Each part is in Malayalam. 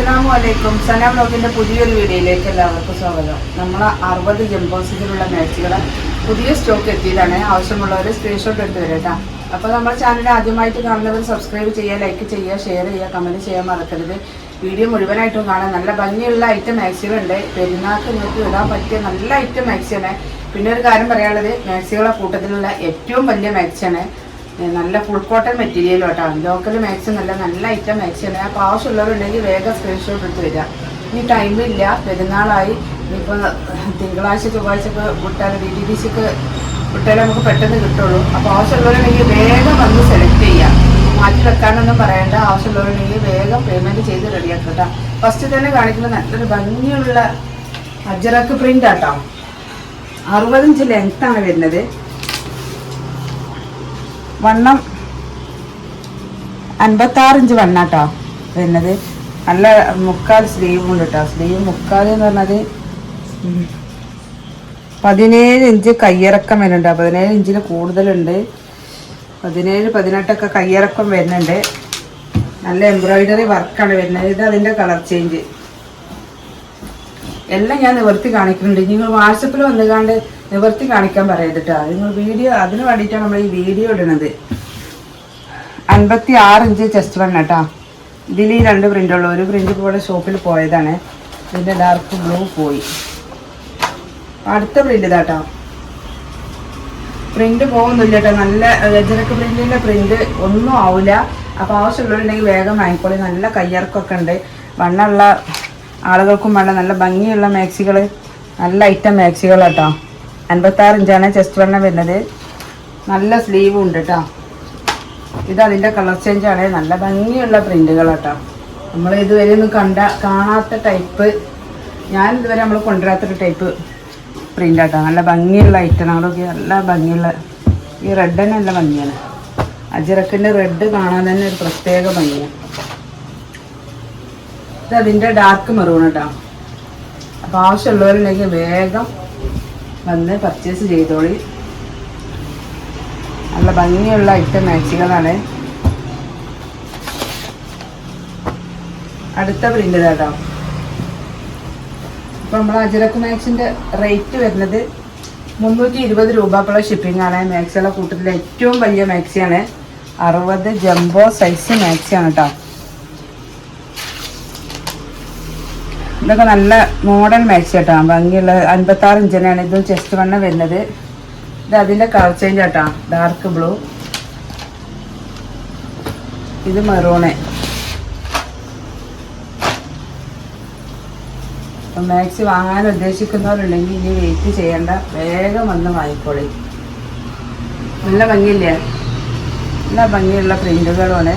അസ്സലാമു അലൈക്കും സന ബ്ലോഗിന്റെ പുതിയൊരു വീഡിയോയിലേക്ക് എല്ലാവർക്കും സ്വാഗതം. നമ്മൾ അറുപത് ജംബോസിലുള്ള മാച്ചുകൾ പുതിയ സ്റ്റോക്ക് എത്തിയതാണ്. ആവശ്യമുള്ളവർ സ്ക്രീൻഷോട്ട് എടുത്ത് വരാം കേട്ടോ. അപ്പോൾ നമ്മുടെ ചാനൽ ആദ്യമായിട്ട് കാണുന്നവർ സബ്സ്ക്രൈബ് ചെയ്യുക ലൈക്ക് ചെയ്യുക ഷെയർ ചെയ്യുക കമന്റ് ചെയ്യാൻ മറക്കരുത്. വീഡിയോ മുഴുവനായിട്ടും കാണാൻ നല്ല ഭംഗിയുള്ള ഐറ്റം മാക്സികളുണ്ട് പെരുന്നാൾക്ക് നിങ്ങൾക്ക് ഇടാൻ പറ്റിയ നല്ല ഐറ്റം മാക്സിയാണ് പിന്നെ ഒരു കാര്യം പറയാനുള്ളത് മാക്സികളുടെ കൂട്ടത്തിലുള്ള ഏറ്റവും വലിയ മാക്സിയാണ് നല്ല ഫുൾ കോട്ടൺ മെറ്റീരിയൽ കേട്ടോ ലോക്കൽ മാക്സിമം നല്ല നല്ല ഐറ്റം ആണ്. അപ്പോൾ ആവശ്യമുള്ളവരുണ്ടെങ്കിൽ വേഗം സ്ക്രീൻഷോട്ട് എടുത്ത് വരിക ഇനി ടൈമില്ല പെരുന്നാളായി. ഇനിയിപ്പോൾ തിങ്കളാഴ്ച ചൊവ്വാഴ്ച ഒക്കെ വിട്ടാൽ ഡി ടി ബി സിക്ക് വിട്ടാലേ നമുക്ക് പെട്ടെന്ന് കിട്ടുള്ളൂ. അപ്പോൾ ആവശ്യമുള്ളവരുണ്ടെങ്കിൽ വേഗം വന്ന് സെലക്ട് ചെയ്യാം. മാറ്റി വെക്കാനൊന്നും പറയണ്ട. ആവശ്യമുള്ളവരുണ്ടെങ്കിൽ വേഗം പേയ്മെന്റ് ചെയ്ത് റെഡിയാക്കുക കേട്ടോ ഫസ്റ്റ് തന്നെ കാണിക്കുന്നത് നല്ലൊരു ഭംഗിയുള്ള അജറക്ക് പ്രിന്റ് ആട്ടോ. അറുപതഞ്ച് ലെങ്ത്താണ് വരുന്നത്. വണ്ണം അൻപത്താറ് ഇഞ്ച് വണ്ണാട്ടോ. വരുന്നത്. നല്ല മുക്കാൽ സ്ലീവും ഉണ്ട് കേട്ടോ സ്ലീവ് മുക്കാൽ എന്ന് പറഞ്ഞത് പതിനേഴ് ഇഞ്ച് കയ്യിറക്കം വരുന്നുണ്ട്. പതിനേഴ് ഇഞ്ചിന് കൂടുതലുണ്ട്. പതിനേഴ് പതിനെട്ടൊക്കെ കയ്യിറക്കം വരുന്നുണ്ട്. നല്ല എംബ്രോയിഡറി വർക്കാണ് വരുന്നത്. ഇത് അതിന്റെ കളർ ചേഞ്ച്. എല്ലാം ഞാൻ നിവർത്തി കാണിക്കുന്നുണ്ട്. നിങ്ങൾ വാട്സപ്പിൽ വന്നുകാണ്ട് നിവർത്തി കാണിക്കാൻ പറയരുത് നിങ്ങൾ വീഡിയോ അതിന് വേണ്ടിയിട്ടാണ് നമ്മൾ ഈ വീഡിയോ ഇടുന്നത്. അൻപത്തി ആറ് ഇഞ്ച് ചെസ്റ്റ് വണ്ണ കേട്ടോ ഇതിൽ ഈ രണ്ട് പ്രിന്റുള്ളൂ ഒരു പ്രിന്റ് ഇവിടെ ഷോപ്പിൽ പോയതാണ്. ഇതിന്റെ ഡാർക്ക് ബ്ലൂ പോയി. അടുത്ത പ്രിന്റ് ഇതാട്ടോ പ്രിന്റ് പോകുന്നില്ല കേട്ടോ നല്ല ഗജനക്ക് പ്രിന്റിന്റെ പ്രിന്റ് ഒന്നും ആവില്ല അപ്പോൾ ആവശ്യമുള്ളവരുണ്ടെങ്കിൽ വേഗം വാങ്ങിക്കോളി. നല്ല കയ്യിറക്കൊക്കെ ഉണ്ട്. വണ്ണുള്ള ആളുകൾക്കും വേണ്ട നല്ല ഭംഗിയുള്ള മാക്സികൾ നല്ല ഐറ്റം മാക്സികൾ കേട്ടോ. അൻപത്താറ് ഇഞ്ചാണ് ചെസ്റ്റ് വണ്ണം വരുന്നത്. നല്ല സ്ലീവ് ഉണ്ട് കേട്ടോ. ഇത് അതിന്റെ കളർ ചേഞ്ച് ആണ്. നല്ല ഭംഗിയുള്ള പ്രിന്റുകൾ കേട്ടോ. നമ്മൾ ഇതുവരെ ഒന്നും കണ്ട കാണാത്ത ടൈപ്പ് ഞാൻ ഇതുവരെ നമ്മൾ കൊണ്ടുവരാത്തൊരു ടൈപ്പ് പ്രിന്റ് ആട്ടോ. നല്ല ഭംഗിയുള്ള ഐറ്റങ്ങളൊക്കെ നല്ല ഭംഗിയുള്ള ഈ റെഡ് തന്നെ നല്ല ഭംഗിയാണ്. അജിറക്കിന്റെ റെഡ് കാണാൻ തന്നെ ഒരു പ്രത്യേക ഭംഗിയാണ്. ഇത് അതിന്റെ ഡാർക്ക് മെറൂൺ കേട്ടോ അപ്പോൾ ആവശ്യമുള്ളവരുണ്ടെങ്കിൽ വേഗം വന്ന് പർച്ചേസ് ചെയ്തോളി. നല്ല ഭംഗിയുള്ള ഐറ്റം മാച്ചുകളാണ് അടുത്ത പ്രിന്റ് കേട്ടോ ഇപ്പൊ നമ്മൾ അജരക്ക് മാക്സിന്റെ റേറ്റ് വരുന്നത് മുന്നൂറ്റി ഇരുപത് രൂപ പ്ലസ് ഷിപ്പിംഗ് ആണ്. മാക്സിയുടെ കൂട്ടത്തിലെ ഏറ്റവും വലിയ മാക്സിയാണ്. അറുപത് ജംബോ സൈസ് മാക്സിയാണ് കേട്ടോ ഇതൊക്കെ നല്ല മോഡൽ മാച്ച് കേട്ടോ. ഭംഗിയുള്ള അൻപത്തി ആറ് ഇഞ്ചിനാണ് ഇത് ചെസ്റ്റ് വണ്ണ വരുന്നത്. ഇത് അതിന്റെ കളർ ചേഞ്ച് കേട്ടോ ഡാർക്ക് ബ്ലൂ ഇത് മെറൂണ് മാക്സി വാങ്ങാൻ ഉദ്ദേശിക്കുന്നവരുണ്ടെങ്കിൽ ഇനി വെയിറ്റ് ചെയ്യേണ്ട. വേഗം വന്ന് വാങ്ങിക്കോളി. നല്ല ഭംഗിയില്ലേ? നല്ല ഭംഗിയുള്ള പ്രിന്റുകളുമാണ്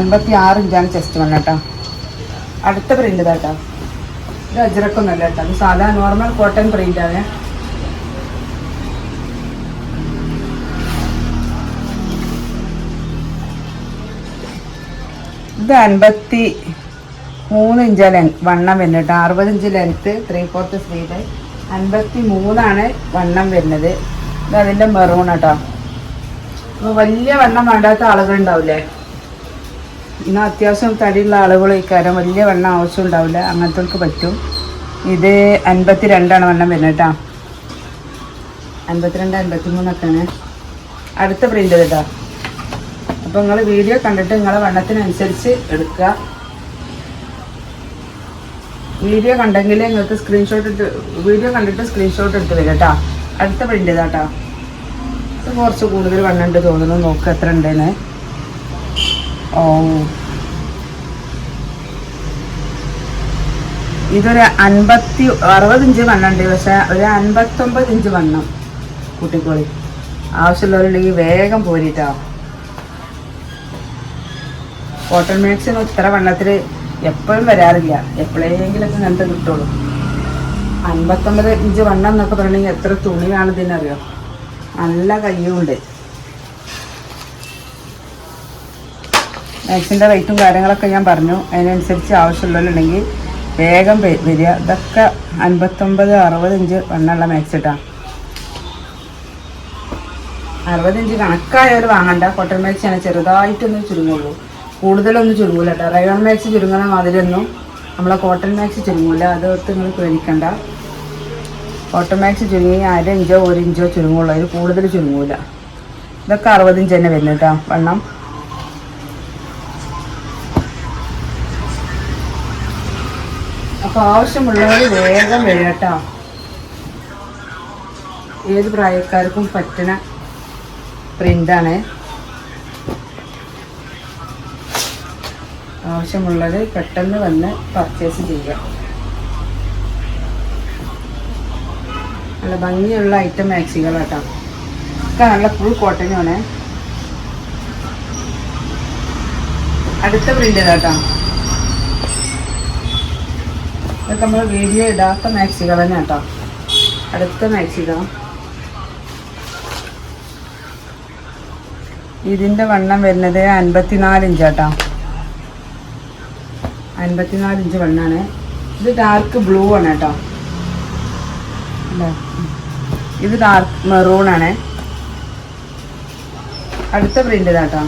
അൻപത്തി ആറ് ഇഞ്ചാണ് ചെസ്റ്റ് വണ്ണ കേട്ടോ. അടുത്ത പ്രിന്റ് കേട്ടോ ഇത് അജ്രക്കൊന്നല്ല കേട്ടോ അത് സാധാ നോർമൽ കോട്ടൺ പ്രിന്റ് ആണ്. ഇത് അൻപത്തി മൂന്ന് ഇഞ്ച് ലെങ് വണ്ണം വരുന്നത് കേട്ടോ അറുപത് inch length three fourth sleeve അൻപത്തി മൂന്നാണ് വണ്ണം വരുന്നത്. ഇത് അതിന്റെ മെറൂൺ കേട്ടോ അപ്പോൾ വലിയ വണ്ണം വേണ്ടാത്ത ആളുകൾ ഉണ്ടാവില്ലേ ഇന്ന് അത്യാവശ്യം തടിയുള്ള ആളുകൾ ഇക്കാരം വലിയ വണ്ണം ആവശ്യം ഉണ്ടാവില്ല. അങ്ങനത്തെ പറ്റും. ഇത് അൻപത്തി രണ്ടാണ് വണ്ണം വരുന്നത് കേട്ടോ അൻപത്തിരണ്ട് അൻപത്തി മൂന്നൊക്കെയാണ് അടുത്ത പ്രിന്റ് കേട്ടോ അപ്പോൾ നിങ്ങൾ വീഡിയോ കണ്ടിട്ട് നിങ്ങളെ വണ്ണത്തിനനുസരിച്ച് എടുക്കുക. വീഡിയോ കണ്ടെങ്കിൽ നിങ്ങൾക്ക് സ്ക്രീൻഷോട്ട് ഇട്ട് വീഡിയോ കണ്ടിട്ട് സ്ക്രീൻഷോട്ട് എടുത്ത് വരിക കേട്ടോ അടുത്ത പ്രിന്റ് ഇതാട്ടോ ഇത് കുറച്ച് കൂടുതൽ വണ്ണുണ്ട് തോന്നുന്നു. നോക്ക് എത്ര ഉണ്ടെന്ന്. ഇതൊരു അൻപത്തി അറുപത് ഇഞ്ച് വണ്ണുണ്ട് പക്ഷെ ഒരു അൻപത്തൊമ്പത് ഇഞ്ച് വണ്ണം കുട്ടിക്കോളി. ആവശ്യമുള്ളവരുണ്ടെങ്കിൽ വേഗം പോരിട്ടോ. കോട്ടൺ മാക്സിന് ഇത്ര വണ്ണത്തിൽ എപ്പോഴും വരാറില്ല. എപ്പോഴെങ്കിലൊക്കെ ഇങ്ങനത്തെ കിട്ടുള്ളൂ. അൻപത്തൊമ്പത് ഇഞ്ച് വണ്ണം എന്നൊക്കെ പറയണമെങ്കിൽ എത്ര തുണിയാണ് ഇതിനറിയോ? നല്ല കയ്യുണ്ട് മാക്സിന്റെ റേറ്റും കാര്യങ്ങളൊക്കെ ഞാൻ പറഞ്ഞു. അതിനനുസരിച്ച് ആവശ്യമുള്ളവരുണ്ടെങ്കിൽ വേഗം വരിക. ഇതൊക്കെ അൻപത്തൊമ്പത് അറുപത് ഇഞ്ച് വണ്ണുള്ള അറുപത് ഇഞ്ച് കണക്കായവർ വാങ്ങണ്ട. കോട്ടൺ മാക്സിയാണ് ചെറുതായിട്ടൊന്ന് ചുരുങ്ങുള്ളൂ. കൂടുതലൊന്നും ചുരുങ്ങൂല കേട്ടോ റയോൺ മാക്സ് ചുരുങ്ങണ മാതിരിയൊന്നും നമ്മളെ കോട്ടൺ മാക്സ് ചുരുങ്ങൂല. അത് ഓർത്ത് നിങ്ങൾ പേടിക്കണ്ട. കോട്ടൺ മാക്സ് ചുരുങ്ങി അര ഇഞ്ചോ ഒരു ഇഞ്ചോ ചുരുങ്ങുള്ളൂ. അതിൽ കൂടുതൽ ചുരുങ്ങൂല. ഇതൊക്കെ അറുപത് ഇഞ്ച് തന്നെ വരുന്നു കേട്ടോ വണ്ണം. അപ്പോൾ ആവശ്യമുള്ളവർ വേഗം വരട്ടോ ഏത് പ്രായക്കാർക്കും പറ്റണ പ്രിന്റാണ് ആവശ്യമുള്ളത് പെട്ടെന്ന് വന്ന് പർച്ചേസ് ചെയ്യുക. നല്ല ഭംഗിയുള്ള ഐറ്റം മാക്സികളാട്ടോ ഒക്കെ നല്ല ഫുൾ കോട്ടനുമാണ് അടുത്ത പ്രിന്റ് കേട്ടോ ഇതൊക്കെ നമ്മൾ വീഡിയോ ഇടാത്ത മാക്സികൾ തന്നെ കേട്ടോ. അടുത്ത മാക്സികൾ ഇതിന്റെ വണ്ണം വരുന്നത് അൻപത്തിനാല് ഇഞ്ച് കേട്ടോ. അൻപത്തിനാല് ഇഞ്ച് വണ്ണാണ്. ഇത് ഡാർക്ക് ബ്ലൂ ആണ് കേട്ടോ? ഇത് ഡാർക്ക് മെറൂൺ ആണ്. അടുത്ത പ്രിന്റ് ഇതാട്ടോ.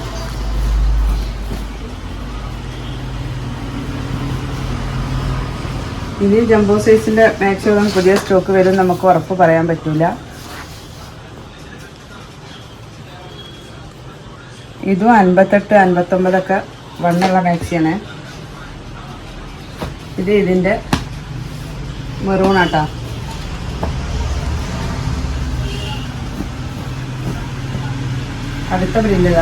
ഇനി ജംബോ സൈസിന്റെ മാക്സിമം പുതിയ സ്റ്റോക്ക് വരും നമുക്ക് ഉറപ്പ് പറയാൻ പറ്റൂല. ഇതും അൻപത്തെട്ട് അൻപത്തൊമ്പതൊക്കെ വണ്ണുള്ള മാക്സിയാണ് ഇത് ഇതിന്റെ മെറൂൺ ആട്ടോ. അടുത്ത പ്രിന്റ്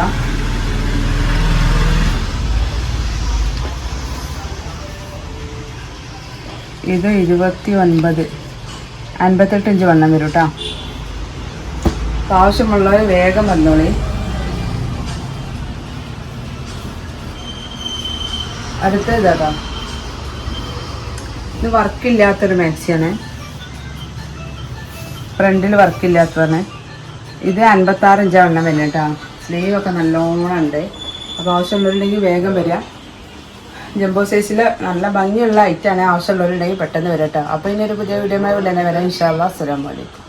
ഇതാ ഇരുപത്തി ഒൻപത് അൻപത്തെട്ട് ഇഞ്ച് വണ്ണം വരും കേട്ടോ ആവശ്യമുള്ളവർ വേഗം വന്നോളി. അടുത്ത ഇതാ ഇത് വർക്കില്ലാത്തൊരു മാക്സിയാണ് ഫ്രണ്ടിൽ വർക്കില്ലാത്തതാണ് ഇത് അൻപത്താറ് ഇഞ്ചാണ് വണ്ണം വരുന്നത് കേട്ടോ സ്ലീവ് ഒക്കെ നല്ലോണം ഉണ്ട്. അപ്പോൾ ആവശ്യമുള്ളവരുണ്ടെങ്കിൽ വേഗം വരിക ജംബോ സൈസിൽ നല്ല ഭംഗിയുള്ള ഐറ്റാണ് ആവശ്യമുള്ളവരുണ്ടെങ്കിൽ പെട്ടെന്ന് വരട്ടെ. അപ്പോൾ ഇനി ഒരു പുതിയ വീഡിയോ ഉടനെ വരാം. ഇൻഷാല്ലാ അസ്സലാമു അലൈക്കും.